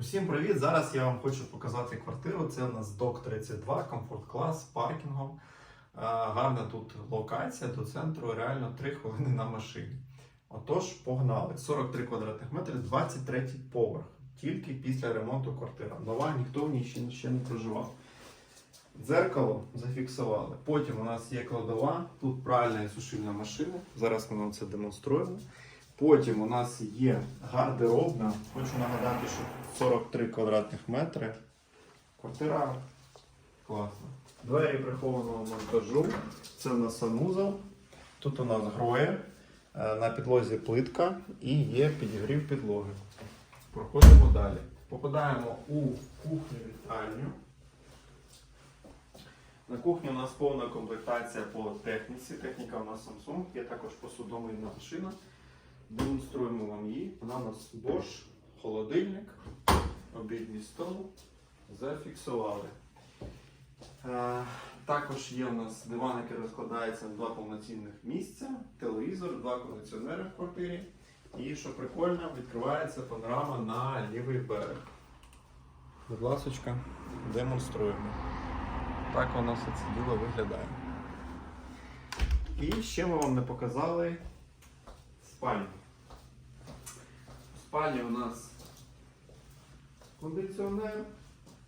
Усім привіт! Зараз я вам хочу показати квартиру. Це у нас ДОК 32, комфорт клас з паркінгом. Е, Гарна тут локація до центру, реально 3 хвилини на машині. Отож, погнали. 43 квадратних метри, 23 поверх. Тільки після ремонту квартира. Нова, ніхто в ній ще, ще не проживав. Дзеркало зафіксували. Потім у нас є кладова, тут пральна і сушильна машина. Зараз ми вам це демонструємо. Потім у нас є гардеробна. Хочу нагадати, що 43 квадратних метри. Квартира класна. Двері прихованого монтажу. Це у нас санузел. Тут у нас гроє. Е, На підлозі плитка і є підігрів підлоги. Проходимо далі. Попадаємо у кухню вітальню. На кухні у нас повна комплектація по техніці. Техніка у нас Samsung, є також посудомийна машина. Демонструємо вам її. Вона у нас Bosch, холодильник, обідній стол. Зафіксували. Е, також є у нас диван, який розкладається на два повноцінних місця, телевізор, два кондиціонери в квартирі. І що прикольно, відкривається панорама на лівий берег. Будь ласка, демонструємо. Так воно все це діло виглядає. І ще ми вам не показали спальню. В спальні у нас кондиціонер,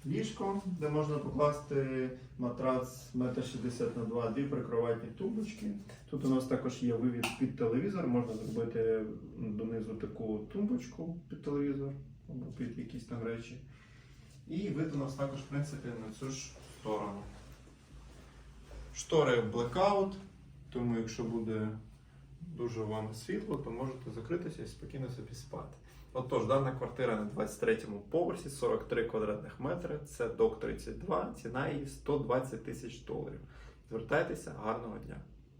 ліжко, де можна покласти матрац 1,60 на 2, дві прикроватні тумбочки. Тут у нас також є вивід під телевізор, можна зробити донизу таку тумбочку під телевізор або під якісь там речі. І вид у нас також, в принципі, на цю ж сторону. Штори blackout, тому якщо буде дуже вам світло, то можете закритися і спокійно собі спати. Отож, дана квартира на 23-му поверсі, 43 квадратних метри, це ДОК 32, ціна її 120 тисяч доларів. Звертайтеся, гарного дня!